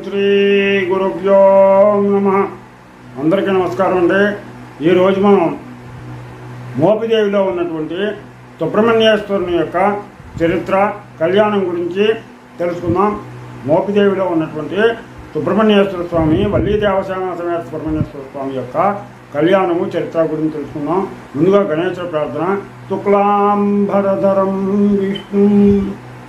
Shri గురుభ్యో నమ. అందరికీ నమస్కారం అండి. ఈరోజు మనం మోపిదేవిలో ఉన్నటువంటి సుబ్రహ్మణ్యేశ్వరుని యొక్క చరిత్ర కళ్యాణం గురించి తెలుసుకుందాం. మోపిదేవిలో ఉన్నటువంటి సుబ్రహ్మణ్యేశ్వర స్వామి వల్లీ దేవసేన సమేత సుబ్రహ్మణ్యేశ్వర స్వామి యొక్క కళ్యాణము చరిత్ర గురించి తెలుసుకుందాం. ముందుగా గణేశ్వర ప్రార్థన. తుక్లాంబరధరం విష్ణు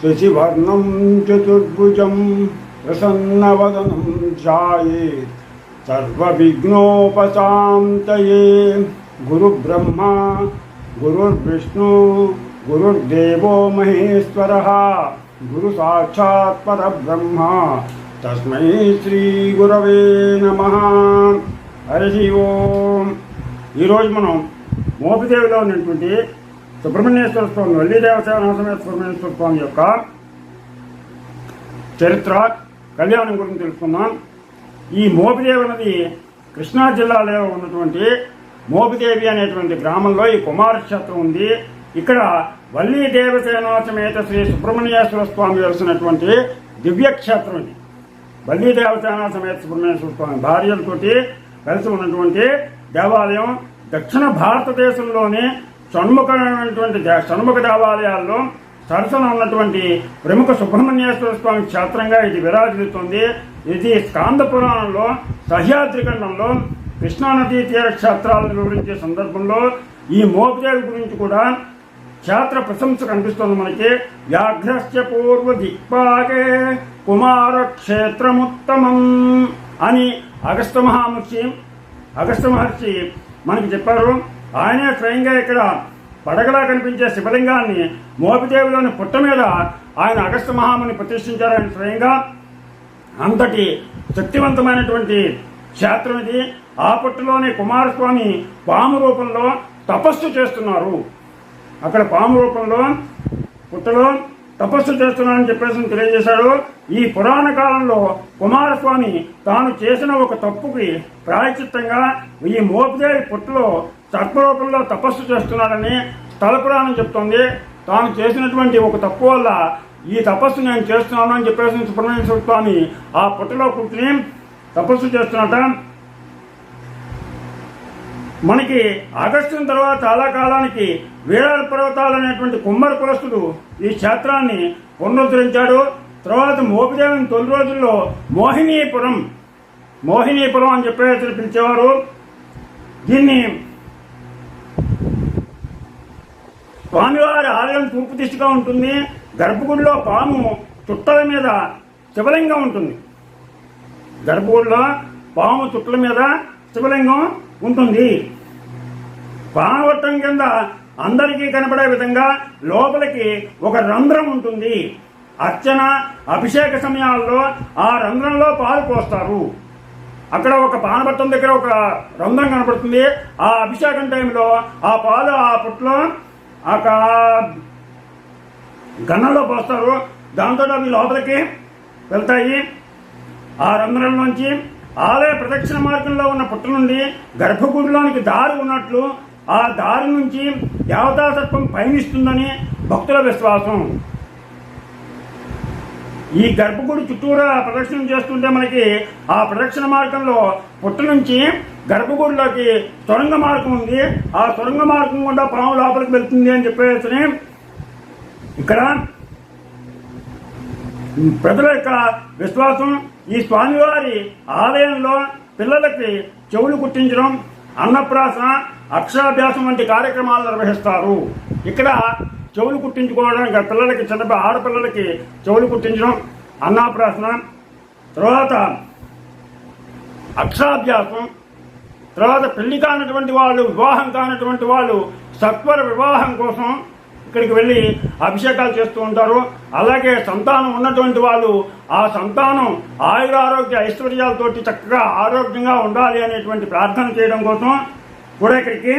శశివర్ణం చతుర్భుజం ప్రసన్నవదనం ధ్యాయేత్ సర్వవిఘ్నోపశాంతయే గురుబ్రహ్మ గురుర్విష్ణు గురుర్దేవో మహేశ్వర గురు సాక్షాత్ పరబ్రహ్మ తస్మై శ్రీ గురవే నమ హరి ఓం ఈరోజు మనం మోపిదేవిలో ఉన్నటువంటి సుబ్రహ్మణ్యేశ్వర స్వామి వల్లి దేవసేన సుబ్రహ్మణ్యేశ్వర స్వామి యొక్క చరిత్ర కళ్యాణం గురించి తెలుసుకుందాం. ఈ మోపిదేవి నది కృష్ణా జిల్లాలో ఉన్నటువంటి మోపిదేవి అనేటువంటి గ్రామంలో ఈ కుమారక్షేత్రం ఉంది. ఇక్కడ వల్లీ దేవసేనా సమేత శ్రీ సుబ్రహ్మణ్యేశ్వర స్వామి వెలిసినటువంటి దివ్యక్షేత్రం ఇది. వల్లీ దేవసేనా సమేత సుబ్రహ్మణ్యేశ్వర స్వామి భార్యలతోటి కలిసి ఉన్నటువంటి దేవాలయం దక్షిణ భారతదేశంలోని షణ్ముఖమైనటువంటి దే- షణ్ముఖ దేవాలయాల్లో సరసన ఉన్నటువంటి ప్రముఖ సుబ్రహ్మణ్యేశ్వర స్వామి క్షేత్రంగా ఇది విరాజిల్లుతుంది. ఇది స్కాంద పురాణంలో సహ్యాద్రి ఖండంలో కృష్ణానదీ తీర క్షేత్రాలను వివరించే సందర్భంలో ఈ మోపిదేవి గురించి కూడా క్షేత్ర ప్రశంస కనిపిస్తుంది మనకి. వ్యాఘ్రస్య పూర్వ దిక్పాగే కుమార క్షేత్రముత్తమం అని అగస్త మహాముఖి అగస్త మహర్షి మనకి చెప్పారు. ఆయనే స్వయంగా ఇక్కడ పడగలా కనిపించే శివలింగాన్ని మోపిదేవిలోని పుట్ట మీద ఆయన అగస్త మహాముని ప్రతిష్ఠించారని స్వయంగా అంతటి శక్తివంతమైనటువంటి క్షేత్రం ఇది. ఆ పుట్టలోని కుమారస్వామి పాము రూపంలో తపస్సు చేస్తున్నారు. అక్కడ పాము రూపంలో పుట్టలో తపస్సు చేస్తున్నానని చెప్పేసి తెలియజేశాడు. ఈ పురాణ కాలంలో కుమారస్వామి తాను చేసిన ఒక తప్పుకి ప్రాయచిత్తంగా ఈ మోపిదేవి పుట్టలో సర్పరూపంలో తపస్సు చేస్తున్నాడని స్థల పురాణం చెప్తోంది. తాను చేసినటువంటి ఒక తప్పు వల్ల ఈ తపస్సు నేను చేస్తున్నాను అని చెప్పేసి సుబ్రహ్మణ్యేశ్వర స్వామి ఆ పుట్టలో కూర్చుని తపస్సు చేస్తున్నట. మనకి ఆగస్టు తర్వాత చాలా కాలానికి వీరాల పర్వతాలు అనేటువంటి కుమ్మరి కులస్తుడు ఈ క్షేత్రాన్ని పునరుద్ధరించాడు. తర్వాత మోపిదేవిని తొలి రోజుల్లో మోహినీపురం మోహినీపురం అని చెప్పేసి పిలిచేవారు. దీన్ని స్వామివారి ఆలయం తూర్పు దిశగా ఉంటుంది. గర్భగుడిలో పాము చుట్టల మీద శివలింగం ఉంటుంది. గర్భగుడిలో పాము చుట్టల మీద శివలింగం ఉంటుంది. పానవట్టం కింద అందరికీ కనపడే విధంగా లోపలికి ఒక రంధ్రం ఉంటుంది. అర్చన అభిషేక సమయాల్లో ఆ రంధ్రంలో పాలు పోస్తారు. అక్కడ ఒక పానపట్టం దగ్గర ఒక రంధ్రం కనపడుతుంది. ఆ అభిషేకం టైంలో ఆ పాలు ఆ పుట్లో అక్కడ గన్నంలో పోస్తారు. దాంతో అవి లోపలికి వెళ్తాయి. ఆ రంధ్రం నుంచి ఆలయ ప్రదక్షిణ మార్గంలో ఉన్న పుట్ట నుండి గర్భగుడిలోనికి దారి ఉన్నట్లు ఆ దారి నుంచి దేవతా సర్పం పయనిస్తుందని భక్తుల విశ్వాసం. ఈ గర్భగుడి చుట్టూరా ప్రదక్షిణం చేస్తుంటే మనకి ఆ ప్రదక్షిణ మార్గంలో పుట్ట నుంచి గర్భగుడిలోకి సొరంగ మార్గం ఉంది. ఆ సొరంగ మార్గం గుండా పాము లోపలికి వెళ్తుంది అని చెప్పేసి ఇక్కడ ప్రజల యొక్క విశ్వాసం ఈ స్వామివారి ఆలయంలో పిల్లలకి చెవులు కుట్టించడం అన్నప్రాసన అక్షరాభ్యాసం వంటి కార్యక్రమాలు నిర్వహిస్తారు. ఇక్కడ చెవులు కుట్టించుకోవడానికి పిల్లలకి చిన్న ఆడపిల్లలకి చెవులు కుట్టించడం అన్నప్రాసన. తర్వాత అక్షరాభ్యాసం. తర్వాత పెళ్ళి కానటువంటి వాళ్ళు వివాహం కానటువంటి వాళ్ళు సత్వర వివాహం కోసం ఇక్కడికి వెళ్ళి అభిషేకాలు చేస్తూ ఉంటారు. అలాగే సంతానం ఉన్నటువంటి వాళ్ళు ఆ సంతానం ఆయుర ఆరోగ్య ఐశ్వర్యాలతోటి చక్కగా ఆరోగ్యంగా ఉండాలి అనేటువంటి ప్రార్థన చేయడం కోసం కూడా ఇక్కడికి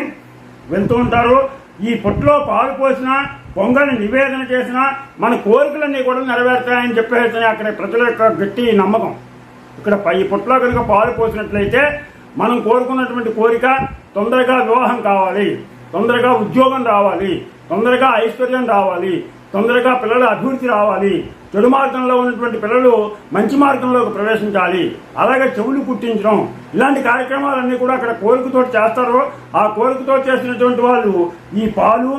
వెళ్తూ ఉంటారు. ఈ పొట్టులో పాలు పోసినా పొంగల్ని నివేదన చేసినా మన కోరికలన్నీ కూడా నెరవేరుతాయని చెప్పేసి అక్కడ ప్రజల యొక్క గట్టి నమ్మకం. ఇక్కడ పై పుట్లో కనుక పాలు పోసినట్లయితే మనం కోరుకున్నటువంటి కోరిక తొందరగా వివాహం కావాలి తొందరగా ఉద్యోగం రావాలి తొందరగా ఐశ్వర్యం రావాలి తొందరగా పిల్లల అభివృద్ధి రావాలి చెడు మార్గంలో ఉన్నటువంటి పిల్లలు మంచి మార్గంలోకి ప్రవేశించాలి అలాగే చెవులు కుట్టించడం ఇలాంటి కార్యక్రమాలన్నీ కూడా అక్కడ కోరికతో చేస్తారు. ఆ కోరికతో చేసినటువంటి వాళ్ళు ఈ పాలు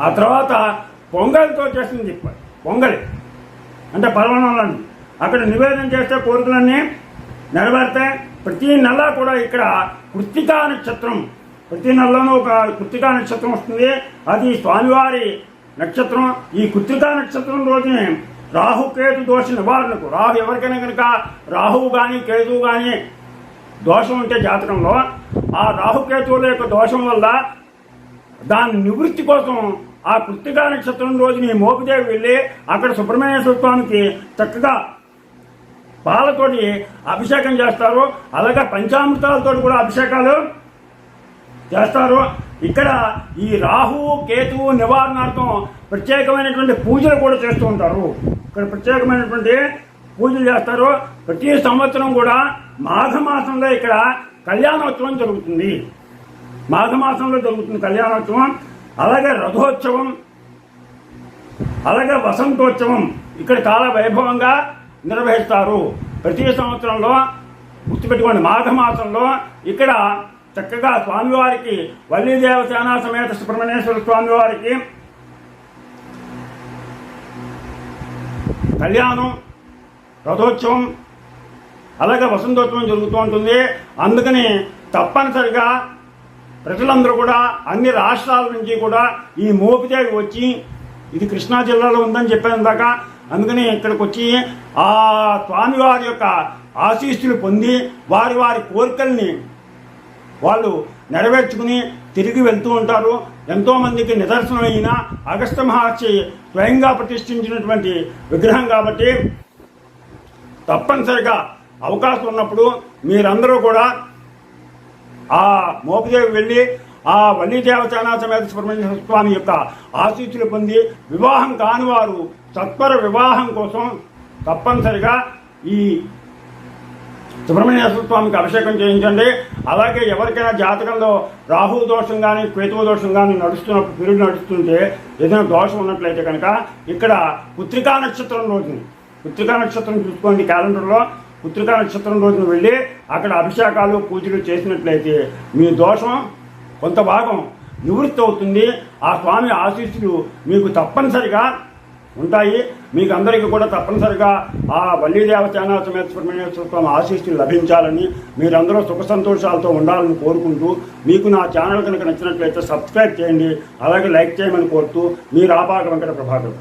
ఆ తర్వాత పొంగల్తో చేసింది పొంగలి. అంటే పర్వణంలోని అక్కడ నివేదన చేస్తే కోరికలన్నీ నెరవేరుతాయి. ప్రతి నెల కూడా ఇక్కడ కృత్తికా నక్షత్రం. ప్రతి నెలలోనూ ఒక కృత్తికా నక్షత్రం వస్తుంది. అది స్వామివారి నక్షత్రం. ఈ కృత్తికా నక్షత్రం రోజునే రాహు కేతు దోష నివారణకు. రాహు ఎవరికైనా కనుక రాహువు కానీ కేతువు కానీ దోషం ఉంటే జాతకంలో ఆ రాహుకేతువుల యొక్క దోషం వల్ల దాని నివృత్తి కోసం ఆ కృత్తికా నక్షత్రం రోజుని మోపిదేవి వెళ్ళి అక్కడ సుబ్రహ్మణ్యేశ్వర స్వామికి చక్కగా పాలతోటి అభిషేకం చేస్తారు. అలాగే పంచామృతాలతో కూడా అభిషేకాలు చేస్తారు. ఇక్కడ ఈ రాహు కేతువు నివారణార్థం ప్రత్యేకమైనటువంటి పూజలు కూడా చేస్తూ ఉంటారు. ఇక్కడ ప్రత్యేకమైనటువంటి పూజలు చేస్తారు. ప్రతి సంవత్సరం కూడా మాఘమాసంలో ఇక్కడ కళ్యాణోత్సవం జరుగుతుంది. మాఘమాసంలో జరుగుతుంది కళ్యాణోత్సవం. అలాగే రథోత్సవం అలాగే వసంతోత్సవం ఇక్కడ చాలా వైభవంగా నిర్వహిస్తారు. ప్రతి సంవత్సరంలో గుర్తుపెట్టుకోండి మాఘమాసంలో ఇక్కడ చక్కగా స్వామివారికి వల్లీదేవ సేనా సమేత సుబ్రహ్మణ్యేశ్వర స్వామివారికి కళ్యాణం రథోత్సవం అలాగే వసంతోత్సవం జరుగుతూ ఉంటుంది. అందుకని తప్పనిసరిగా ప్రజలందరూ కూడా అన్ని రాష్ట్రాల నుంచి కూడా ఈ మోపిదేవి వచ్చి ఇది కృష్ణా జిల్లాలో ఉందని చెప్పాను దాకా అందుకని ఇక్కడికి వచ్చి ఆ స్వామివారి యొక్క ఆశీస్సులు పొంది వారి వారి కోరికల్ని వాళ్ళు నెరవేర్చుకుని తిరిగి వెళ్తూ ఉంటారు. ఎంతోమందికి నిదర్శనమైన అగస్త మహర్షి స్వయంగా ప్రతిష్ఠించినటువంటి విగ్రహం కాబట్టి తప్పనిసరిగా అవకాశం ఉన్నప్పుడు మీరందరూ కూడా ఆ మోపదేవి వెళ్ళి ఆ వల్లి దేవసేనా సమేత సుబ్రహ్మణ్య స్వామి యొక్క ఆశీస్సులు పొంది వివాహం కాని వారు సత్వర వివాహం కోసం తప్పనిసరిగా ఈ సుబ్రహ్మణ్యేశ్వర స్వామికి అభిషేకం చేయించండి. అలాగే ఎవరికైనా జాతకంలో రాహు దోషం కానీ కేతువు దోషం కానీ నడుస్తున్నప్పుడు పీరియడ్ నడుస్తుంటే ఏదైనా దోషం ఉన్నట్లయితే కనుక ఇక్కడ పుత్రికా నక్షత్రం రోజుని పుత్రికా నక్షత్రం చూసుకోండి క్యాలెండర్లో. పుత్రికా నక్షత్రం రోజున వెళ్ళి అక్కడ అభిషేకాలు పూజలు చేసినట్లయితే మీ దోషం కొంత భాగం నివృత్తి అవుతుంది. ఆ స్వామి ఆశీస్సులు మీకు తప్పనిసరిగా ఉంటాయి. మీకు అందరికీ కూడా తప్పనిసరిగా ఆ వల్లీదేవ సేనా సమేత సుబ్రహ్మణ్యేశ్వర స్వామి ఆశీస్సులు లభించాలని మీరందరూ సుఖ సంతోషాలతో ఉండాలని కోరుకుంటూ మీకు నా ఛానల్ కనుక నచ్చినట్లయితే సబ్స్క్రైబ్ చేయండి. అలాగే లైక్ చేయమని కోరుతూ మీ రాపాక వెంకట ప్రభాకర్.